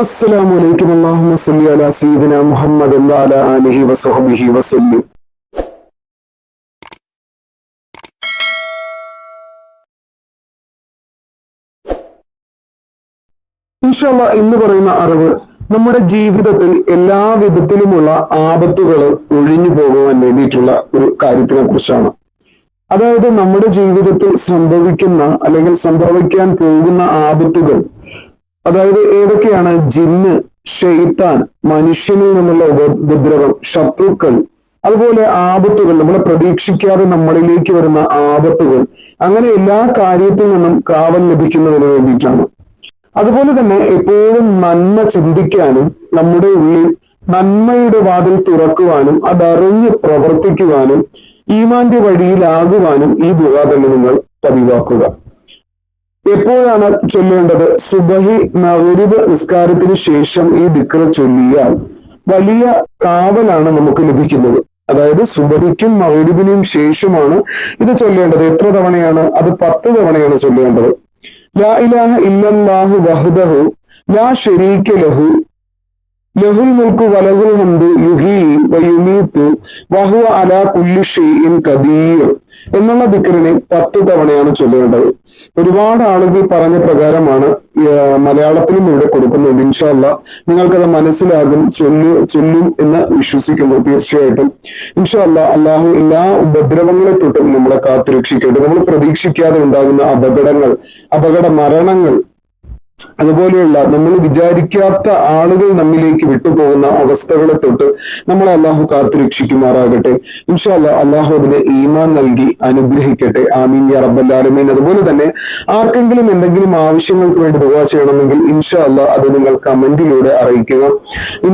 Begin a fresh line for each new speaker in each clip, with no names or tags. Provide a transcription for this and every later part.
അസ്സലാമു അലൈക്കും അല്ലാഹുമ്മ സല്ലി അലാ സയ്യിദിന മുഹമ്മദ് വഅലാ ആലിഹി വസഹ്ബിഹി വസല്ലം ഇൻഷാല്ല എന്ന് പറയുന്ന അറിവ് നമ്മുടെ ജീവിതത്തിൽ എല്ലാ വിധത്തിലുമുള്ള ആപത്തുകൾ ഒഴിഞ്ഞു പോകുവാൻ വേണ്ടിയിട്ടുള്ള ഒരു കാര്യത്തിനെ കുറിച്ചാണ്. അതായത് നമ്മുടെ ജീവിതത്തിൽ സംഭവിക്കുന്ന അല്ലെങ്കിൽ സംഭവിക്കാൻ പോകുന്ന ആപത്തുകൾ അതായത് ഏതൊക്കെയാണ് ജിന്ന് ഷെയ്ത്താൻ മനുഷ്യനിൽ നിന്നുള്ള ഉപദ്രവം ശത്രുക്കൾ അതുപോലെ ആപത്തുകൾ നമ്മളെ പ്രതീക്ഷിക്കാതെ നമ്മളിലേക്ക് വരുന്ന ആപത്തുകൾ. അങ്ങനെ എല്ലാ കാര്യത്തിൽ നിന്നും കാവൽ ലഭിക്കുന്നതിന് വേണ്ടിയിട്ടാണ്. അതുപോലെ തന്നെ എപ്പോഴും നന്മ ചിന്തിക്കാനും നമ്മുടെ ഉള്ളിൽ നന്മയുടെ വാതിൽ തുറക്കുവാനും അതറിഞ്ഞ് പ്രവർത്തിക്കുവാനും ഈമാന്റെ വഴിയിലാകുവാനും ഈ ദുആ തന്നെ നിങ്ങൾ പതിവാക്കുക. എപ്പോഴാണ് ചൊല്ലേണ്ടത്? സുബഹി നവരിബ് നിസ്കാരത്തിന് ശേഷം ഈ ദിക്ര ചൊല്ലിയാൽ വലിയ കാവലാണ് നമുക്ക് ലഭിക്കുന്നത്. അതായത് സുബഹിക്കും മകരിബിനും ശേഷമാണ് ഇത് ചൊല്ലേണ്ടത്. എത്ര തവണയാണ്? അത് പത്ത് തവണയാണ് ചൊല്ലേണ്ടത്. ലാ ഇലാഹ ഇല്ലല്ലാഹു വഹദഹു ലാ ഷെരീക്ക ലഹു ലഹുൽ മുൽക്കു വലഹുൽ ഹംദു യുഹീ എന്നുള്ള ദിക്കറിനെ പത്ത് തവണയാണ് ചൊല്ലേണ്ടത്. ഒരുപാട് ആളുകൾ പറഞ്ഞ പ്രകാരമാണ് മലയാളത്തിലും ഇവിടെ കൊടുക്കുന്നുണ്ട്. ഇൻഷാല്ല നിങ്ങൾക്കത് മനസ്സിലാകും ചൊല്ലു ചൊല്ലും എന്ന് വിശ്വസിക്കുന്നു തീർച്ചയായിട്ടും. ഇൻഷാല്ല അള്ളാഹു എല്ലാ ഉപദ്രവങ്ങളെ തൊട്ടും നമ്മളെ കാത്തുരക്ഷിക്കട്ടെ. നമ്മൾ പ്രതീക്ഷിക്കാതെ ഉണ്ടാകുന്ന അപകടങ്ങൾ അപകട മരണങ്ങൾ അതുപോലെയുള്ള നമ്മൾ വിചാരിക്കാത്ത ആളുകൾ നമ്മിലേക്ക് വിട്ടുപോകുന്ന അവസ്ഥകളെ തൊട്ട് നമ്മൾ അള്ളാഹു കാത്തുരക്ഷിക്കുമാറാകട്ടെ ഇൻഷാല്ല അള്ളാഹു അതിന് ഈമാൻ നൽകി അനുഗ്രഹിക്കട്ടെ. ആമീൻ യാ റബ്ബല്ലാലുമീൻ അതുപോലെ തന്നെ ആർക്കെങ്കിലും എന്തെങ്കിലും ആവശ്യങ്ങൾക്ക് വേണ്ടി ദുവാ ചെയ്യണമെങ്കിൽ ഇൻഷാല്ല അത് നിങ്ങൾ കമന്റിലൂടെ അറിയിക്കുക.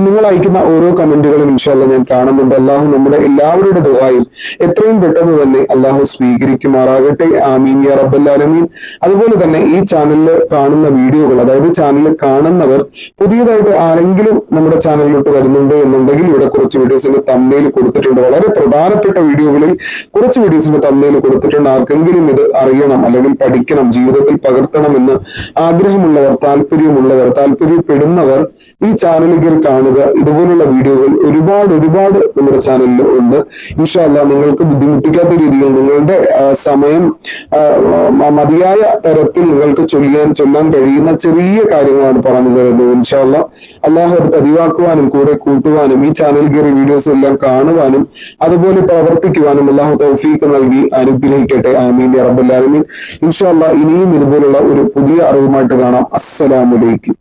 നിങ്ങൾ അയക്കുന്ന ഓരോ കമന്റുകളും ഇൻഷാല്ല ഞാൻ കാണുന്നുണ്ട്. അള്ളാഹു നമ്മുടെ എല്ലാവരുടെ ദുവായിൽ എത്രയും പെട്ടെന്ന് തന്നെ അള്ളാഹു സ്വീകരിക്കുമാറാകട്ടെ. ആമീൻ യാ റബ്ബല്ലാലുമീൻ അതുപോലെ തന്നെ ഈ ചാനലിൽ കാണുന്ന വീഡിയോകൾ അതായത് ചാനൽ കാണുന്നവർ പുതിയതായിട്ട് ആരെങ്കിലും നമ്മുടെ ചാനലിലോട്ട് വരുന്നുണ്ട് എന്നുണ്ടെങ്കിൽ ഇവിടെ കുറച്ച് വീഡിയോസിന്റെ തമ്മയിൽ കൊടുത്തിട്ടുണ്ട്. വളരെ പ്രധാനപ്പെട്ട വീഡിയോകളിൽ കുറച്ച് വീഡിയോസിന്റെ തമ്മയിൽ കൊടുത്തിട്ടുണ്ട്. ആർക്കെങ്കിലും ഇത് അറിയണം അല്ലെങ്കിൽ പഠിക്കണം ജീവിതത്തിൽ പകർത്തണം എന്ന് ആഗ്രഹമുള്ളവർ താല്പര്യമുള്ളവർ താല്പര്യപ്പെടുന്നവർ ഈ ചാനലിൽ കയറി കാണുക. ഇതുപോലുള്ള വീഡിയോകൾ ഒരുപാട് ഒരുപാട് നമ്മുടെ ചാനലിൽ ഉണ്ട്. ഇൻഷാല്ല നിങ്ങൾക്ക് ബുദ്ധിമുട്ടിക്കാത്ത രീതിയിൽ നിങ്ങളുടെ സമയം മതിയായ തരത്തിൽ നിങ്ങൾക്ക് ചൊല്ലാൻ ചൊല്ലാൻ കഴിയുന്ന ചെറിയ കാര്യങ്ങളാണ് പറഞ്ഞു തരുന്നത്. ഇൻഷാല്ല അള്ളാഹു അത് പതിവാക്കുവാനും കൂടെ കൂട്ടുവാനും ഈ ചാനൽ കയറി വീഡിയോസ് എല്ലാം കാണുവാനും അതുപോലെ പ്രവർത്തിക്കുവാനും അള്ളാഹു തൗഫീഖ് നൽകി അനുഗ്രഹിക്കട്ടെ. ആമീൻ റബ്ബുല്ലാലമീൻ ഇൻഷാല്ല ഇനിയും ഇതുപോലുള്ള ഒരു പുതിയ അറിവുമായിട്ട് കാണാം. അസ്സലാമലൈക്കും